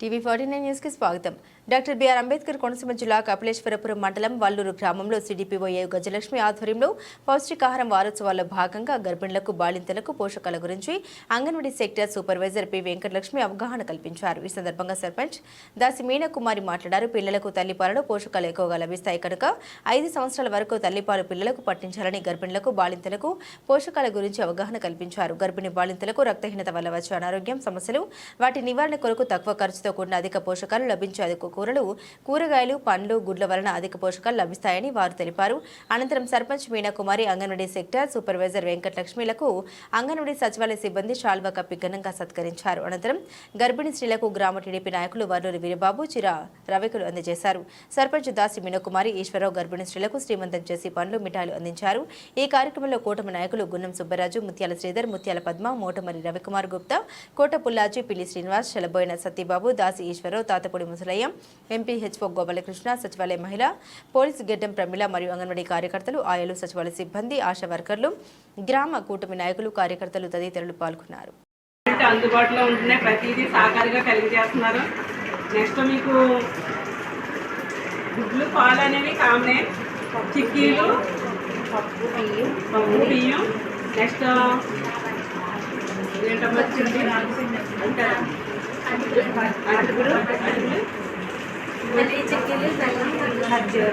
TV forty nine న్యూస్కి స్వాగతం doctor BR Ambedkar Konaseema జిల్లా కపిలేశ్వరపురం మండలం వల్లూరు గ్రామంలో సిడిపిఓఏ గజలక్ష్మి ఆధ్వర్యంలో పౌష్టికాహారం వారోత్సవాల్లో భాగంగా గర్భిణులకు బాలింతలకు పోషకాల గురించి anganwadi sector supervisor P Venkatalakshmi అవగాహన కల్పించారు. ఈ సందర్భంగా సర్పంచ్ దాసి మీనాకుమారి మాట్లాడారు. పిల్లలకు తల్లిపాలలో పోషకాలు ఎక్కువగా లభిస్తాయి కనుక ఐదు సంవత్సరాల వరకు తల్లిపాలు పిల్లలకు పట్టించాలని గర్భిణులకు బాలింతలకు పోషకాల గురించి అవగాహన కల్పించారు. గర్భిణి బాలింతలకు రక్తహీనత వల్ల వచ్చే అనారోగ్యం సమస్యలు వాటి నివారణ కొరకు తక్కువ ఖర్చుతో కూడిన అధిక పోషకాలు లభించే ఆకుకూరలు కూరగాయలు పండ్లు గుడ్ల వలన అధిక పోషకాలు లభిస్తాయని వారు తెలిపారు. అనంతరం సర్పంచ్ మీనాకుమారి అంగన్వాడీ సెక్టర్ సూపర్వైజర్ వెంకటలక్ష్మిలకు అంగన్వాడీ సచివాలయ సిబ్బంది షాల్వా కప్పి ఘనంగా సత్కరించారు. అనంతరం గర్భిణీ స్త్రీలకు గ్రామ టీడీపీ నాయకులు వర్లూరి వీరబాబు చిరా రవికులు అందజేశారు. సర్పంచ్ దాసి మీనకుమారి ఈశ్వరరావు గర్భిణీ స్త్రీలకు శ్రీమంతం చేసి పండ్లు మిఠాయిలు అందించారు. ఈ కార్యక్రమంలో కూటమి నాయకులు గున్నం సుబ్బరాజు ముత్యాల శ్రీధర్ ముత్యాల పద్మ మోటమరి రవికుమార్ గుప్తా కోట పుల్లాజీ పిల్లి శ్రీనివాస్ చలబోయిన సత్యబాబు దాసి ఈశ్వరరావు తాతపూడి ముసలయ్య ఎంపీ హెచ్ఓ గోపాలకృష్ణ సచివాలయ మహిళ పోలీసు గెడ్డం ప్రమిళ మరియు అంగన్వాడీ కార్యకర్తలు ఆయాలు సచివాలయ సిబ్బంది ఆశా వర్కర్లు గ్రామ కూటమి నాయకులు కార్యకర్తలు తదితరులు పాల్గొన్నారు. అంటే అందుబాటులో ఉంటున్నాయి ప్రతిదీ సాకారిగా కలిగజేస్తున్నారు నెక్స్ట్ మీకు గుడ్లు పాలు అనేవి కామనే చిక్కీలు పప్పు బియ్యం నెక్స్ట్ ఏంటమ్మా? చిల్లి అంటే అటుకులు అటుకులు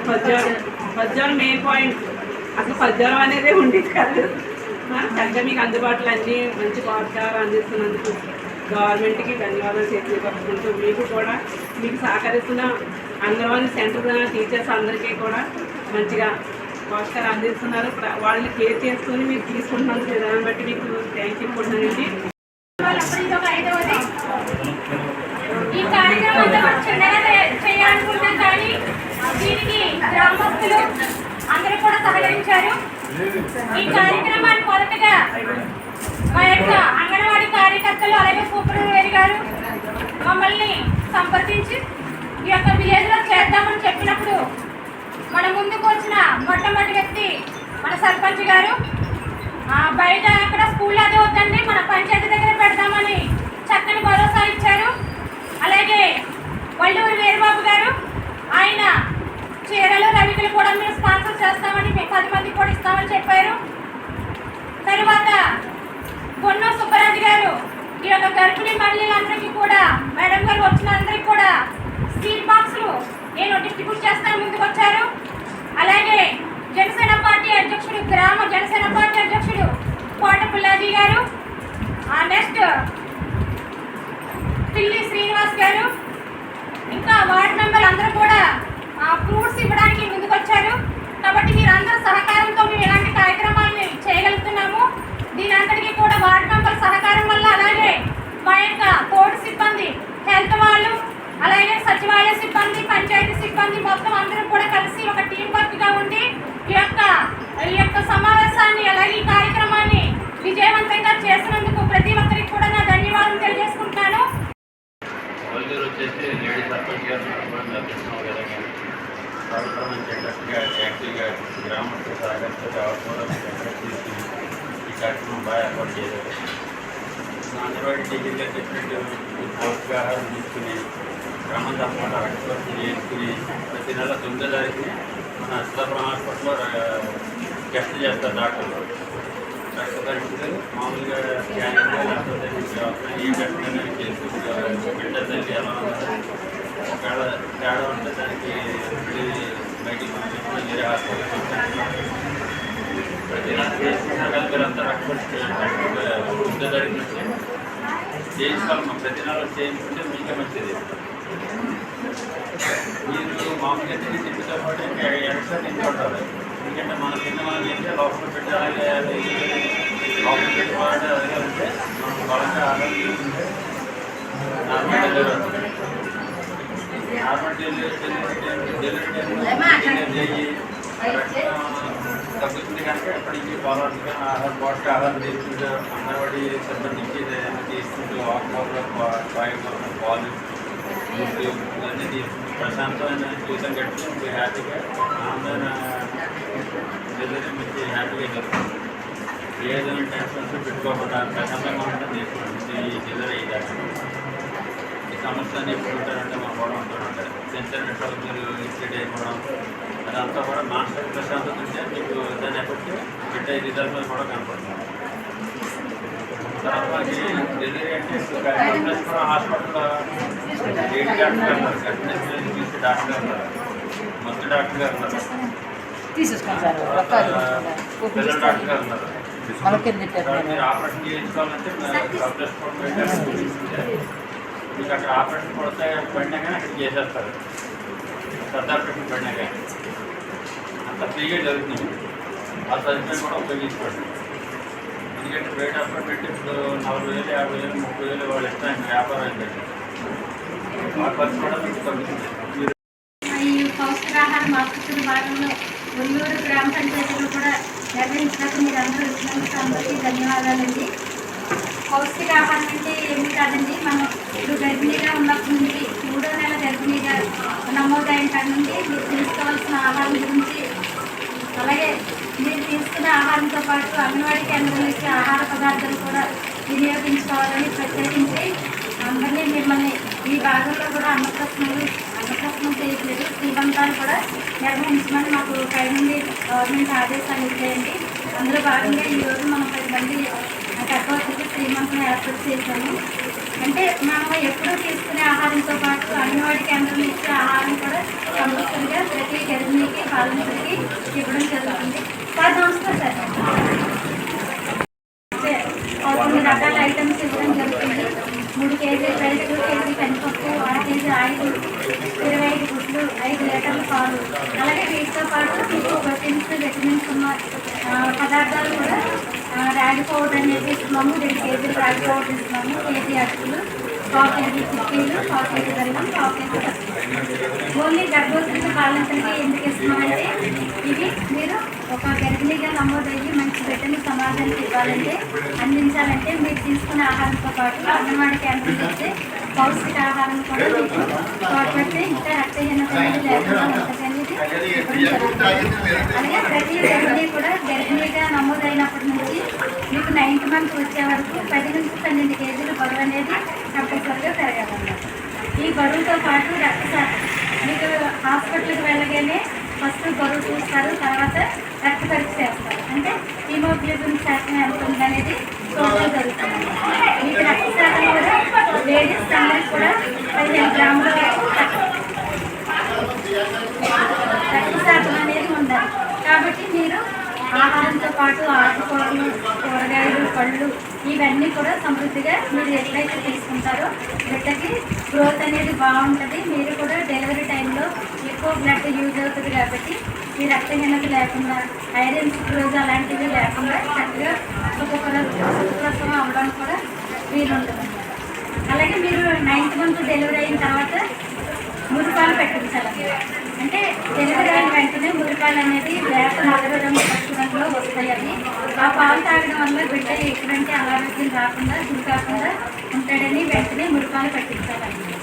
పద్యాలు పద్యాలు మెయిన్ పాయింట్ అసలు పద్యాలు అనేది ఉండేది కాదు. చక్కగా మీకు అందుబాటులో అన్ని మంచి పోషకాలు అందిస్తున్నందుకు గవర్నమెంట్కి ధన్యవాదాలు తెలియపరుచుకుంటూ మీకు కూడా మీకు సహకరిస్తున్న అంగన్వాడీ సెంటర్ టీచర్స్ అందరికీ కూడా మంచిగా పోషకాలు అందిస్తున్నారు. వాళ్ళని కేర్ చేసుకొని మీరు తీసుకుంటున్నందుకు విధానం బట్టి మీకు థ్యాంక్ యూ దీనికి గ్రామస్తులు అందరూ కూడా సహకరించారు. ఈ కార్యక్రమాన్ని మొదటగా మా యొక్క అంగన్వాడీ కార్యకర్తలు అలాగే సూపర్వైజర్ గారు మమ్మల్ని సంప్రదించి ఈ యొక్క విలేజ్లో చేద్దామని చెప్పినప్పుడు మన ముందుకు వచ్చిన మొట్టమొదటి వ్యక్తి మన సర్పంచ్ గారు. బయట అక్కడ స్కూల్ అదే వద్దండి మన పంచాయతీ దగ్గర పెడదామని చక్కని భరోసా ఇచ్చారు. అలాగే వల్లూరు వీరబాబు గారు ఆయన చీరలు రవికలు కూడా మేము స్పాన్సర్ చేస్తామని మేము పది మంది కూడా ఇస్తామని చెప్పారు. తరువాత పొన్న సుబ్బరాజు గారు ఈ యొక్క గర్భిణీ మహిళలందరికీ కూడా మేడం గారు వచ్చిన అందరికీ కూడా స్టీల్ బాక్సులు నేను డిస్ట్రిబ్యూట్ చేస్తాను ముందుకు వచ్చారు. అలాగే జనసేన పార్టీ అధ్యక్షుడు గ్రామ జనసేన పార్టీ అధ్యక్షుడు కోట పుల్లాజీ గారు ఆ నెక్స్ట్ పిల్లి శ్రీనివాస్ గారు ఇంకా వార్డు మెంబర్ అందరూ కూడా ఫ్రూట్స్ ఇవ్వడానికి ముందుకు వచ్చారు కాబట్టి మీరందరూ సహకారంతో మేము ఇలాంటి కార్యక్రమాలని చేయగలుగుతున్నాము దీని అంతటికీ కూడా వార్డు మెంబర్ సహకారం వల్ల అలాగే మా యొక్క తోడు సిబ్బంది హెల్త్ వాళ్ళు అలాగే సచివాలయ సిబ్బంది పంచాయతీ సిబ్బంది మొత్తం అందరూ కూడా కలిసి ఒక టీం వర్క్గా ఉండి ఈ యొక్క ఈ యొక్క సమావేశాన్ని అలాగే ఈ కార్యక్రమాన్ని విజయవంతంగా చేసినందుకు ప్రతి ఒక్కరికి కూడా నా ధన్యవాదాలు తెలియజేసుకుంటున్నాను వల్గూరు వచ్చేసి లేడీ సర్పంచ్ గారు కూడా కృష్ణరావు గారు కానీ ప్రభుత్వం చెడ్డట్టుగా యాక్టివ్గా గ్రామంతో సహకరిస్తే కూడా తీసుకుని ఈ కార్యక్రమం బాగా ఏర్పాటు చేశారు అంగన్వాడీ టీచర్ పోషకాహారం తీసుకుని క్రమం తప్పకుండా రక్తపరిచయం చేసుకుని ప్రతి నెల తొమ్మిదో తారీఖుని మన అశ్వపురం హాస్పిటల్లో టెస్ట్ చేస్తారు డాక్టర్లు. రక్త పరీక్షలు మామూలుగా స్కానింగ్ లేకపోతే ఏ టెస్ట్ అనేది చేసుకుంటారు బిడ్డ తల్లి ఎలా ఉంటుంది ఒకవేళ తేడా ఉంటే దానికి మళ్ళీ బయటికి పంపించిన వేరే హాస్పిటల్ ప్రతి నెల చేసుకున్న మీరంతా రక్త పరీక్ష చేయాలి ముందు చేయించుకోవాలి ప్రతి నెల చేయించుకుంటే మీకే మంచిది. మీరు మామూలుగా తిని తిండితో పాటు ఎక్స్ట్రా తింటూ ఉంటారు. ఎందుకంటే మన తిన్న మనం తింటే లోపల పెట్టాలి లోపల పెట్టి వాడే అదే ఉంటే మనం బలంగా ఆహారం తీసుకుంటే normal delivery normal delivery delivery చేయి. తగ్గుతుంది కనుక ఎప్పటికీ బాగా ఆధార్ పోషక ఆహారం తీసుకుంటూ అంగన్వాడీ సిబ్బంది తీసుకుంటూ ఆకుకూరలు కాయగూరలు పాలు ఇవన్నీ తీసుకుంటూ ప్రశాంతమైన జీవితం గడిపి హ్యాపీగా ఆనందమైన డెలివరీ హ్యాపీగా జరుగుతుంది ఏదైనా టెన్షన్స్ పెట్టుకోకుండా ప్రశాంతంగా ఉండడం తీసుకోండి ఈ డెలివరీ అయ్యాక సమస్య ఎప్పుడు ఉంటారంటే మా గొడవ ఉంటూ ఉంటాయి చిన్న ఇన్సిడెంట్ అయిపోవడం అదంతా కూడా మానసిక ప్రశాంతత ఉంటే మీకు దాన్ని ఎఫెక్ట్ బిడ్డ రిజల్ట్ మీద కూడా కనపడుతుంది తర్వాత డెలివరీ అంటే ప్లస్ కూడా హాస్పిటల్లో లేడీ డాక్టర్ గారు ఉన్నారు గర్భిణీ తీసి డాక్టర్ గారు ఉన్నారు మొత్తం డాక్టర్ గారు ఉన్నారు తీసేసుకోండి సార్ ఒక్క పిల్లల డాక్టర్ గారు ఉన్నారు మనకి ఎన్ని చెప్పారు తర్వాత మీరు ఆపరేషన్ చేయించుకోవాలంటే సబ్జెక్ట్ మీకు అక్కడ ఆపరేషన్ పడితే పడినా కానీ అక్కడ చేసేస్తారు పెద్ద ఆపరేషన్ పడినా కానీ అంత ఫ్రీగా జరుగుతుంది. ఆ సదుపాయం కూడా ఉపయోగించుకోండి ఎందుకంటే ప్రైవేట్ హాస్పిటల్ ఇప్పుడు నలభై వేలు యాభై వేలు ముప్పై వేలు వాళ్ళు ఇస్తాను వ్యాపారం అయిపోయింది వాళ్ళ ఖర్చు కూడా మీకు తగ్గుతుంది. పౌష్టికాహార భాగంలో ఒల్లూరు గ్రామ పంచాయతీలో కూడా నిర్వహించినట్టు మీరు అందరూ వచ్చినందుకు అందరికీ ధన్యవాదాలండి. పౌష్టికాహారం అంటే ఏమి కాదండి. మనం ఇప్పుడు గర్భిణీగా ఉన్నప్పటి నుంచి మూడో నెల గర్భిణీగా నమోదైన నుండి మీరు తీసుకోవాల్సిన ఆహారం గురించి అలాగే మీరు తీసుకునే ఆహారంతో పాటు అంగన్వాడీ కేంద్రం ఇచ్చే ఆహార పదార్థాలు కూడా వినియోగించుకోవాలని ప్రత్యేకించి అందరినీ మిమ్మల్ని ఈ భాగంలో కూడా అన్నప్రశ్నలు అన్నప్రశ్నలు చేయట్లేదు శ్రీమంతాలు కూడా నిర్వహించమని మాకు పై నుండి గవర్నమెంట్ ఆదేశాలు ఇచ్చేయండి. అందులో భాగంగా ఈరోజు మనం పది మంది తక్కువ శ్రీమంతం ఏర్పాటు చేశాము. అంటే మనం ఎప్పుడూ తీసుకునే ఆహారంతో పాటు అంగన్వాడీ కేంద్రం ఇచ్చే ఆహారం కూడా కంపల్సరిగా ప్రతి గర్భిణీకి బాలింతలకి ఇవ్వడం జరుగుతుంది. సార్ నమస్కారం సార్ అంటే తొమ్మిది రకాల ఐటమ్స్ ఇవ్వడం జరుగుతుంది మూడు కేజీ రైస్ కేజీ కందిపప్పు అర కేజీ ఆయిల్ ఇరవై ఐదు గుడ్లు ఐదు లీటర్ల పాలు అలాగే వీటితో పాటు మీకు ప్రోటీన్స్ విటమిన్స్ ఉన్న ఆ, పదార్థాలు కూడా ఆ, రాగి పౌడర్ అనేది ఇస్తున్నాము. రెండు కేజీలు రాగి పౌడర్ ఇస్తున్నాము. కేజీ అటుకులు పావు కేజీ చిక్కీలు పావు కేజీ బెల్లం పావు కేజీ పసుపు ఓన్లీ గర్భవతులకు బాలింతలకి ఎందుకు ఇస్తున్నామంటే ఇది మీరు ఒక గర్భిణీగా నమోదయ్యి మంచి బిడ్డని సమాజానికి ఇవ్వాలంటే అందించాలంటే మీరు తీసుకునే ఆహారంతో పాటు అంగన్వాడీ కేంద్రం ఇచ్చే పౌష్టిక ఆహారం కూడా మీకు తోడ్పడితే ఇంకా రక్తహీనత అనేది లేకుండా ఉంటుంది అలాగే ప్రతి గర్భిణీ కూడా గర్భిణీగా నమోదైనప్పటి నుంచి మీకు నైన్త్ మంత్ వచ్చే వరకు పది నుంచి పన్నెండు కేజీలు బరువు అనేది కంపల్సరిగా పెరగాలన్నమాట ఈ బరువుతో పాటు రక్తశాతం మీకు హాస్పిటల్కి వెళ్ళగానే ఫస్ట్ బరువు చూస్తారు తర్వాత రక్త పరీక్ష చేస్తారు అంటే హీమోగ్లోబిన్ శాతం ఎంత ఉందనేది చూడడం జరుగుతుంది మీకు రక్త శాతం కూడా లేడీస్ అందరికి కూడా పదిహేను గ్రాముల వరకు రక్త శాతం అనేది ఉండాలి కాబట్టి మీరు ఆహారంతో పాటు ఆకుకూరలు కూరగాయలు పళ్ళు ఇవన్నీ కూడా సమృద్ధిగా మీరు ఎట్లయితే తీసుకుంటారో బిడ్డకి గ్రోత్ అనేది బాగుంటుంది. మీరు కూడా డెలివరీ టైంలో ఎక్కువ బ్లడ్ యూజ్ అవుతుంది కాబట్టి ఈ రక్తహీనత లేకుండా ఐరన్ క్లోజ్ అలాంటివి లేకుండా చక్కగా ఒక్కొక్క అవ్వడానికి కూడా వీలుంటుంది అలాగే మీరు నైన్త్ మంత్ డెలివరీ అయిన తర్వాత మురిపాలు పెట్టించాలి అంటే డెలివరీ అయిన వెంటనే మురిపాలు అనేది వేప నలుగు రంగు పసుపు రంగులో వస్తాయి ఆ పాలు తాగడం వల్ల బిడ్డ ఎటువంటి అనారోగ్యం రాకుండా గురి కాకుండా ఉంటాడని వెంటనే మురిపాలు పట్టించాలండి.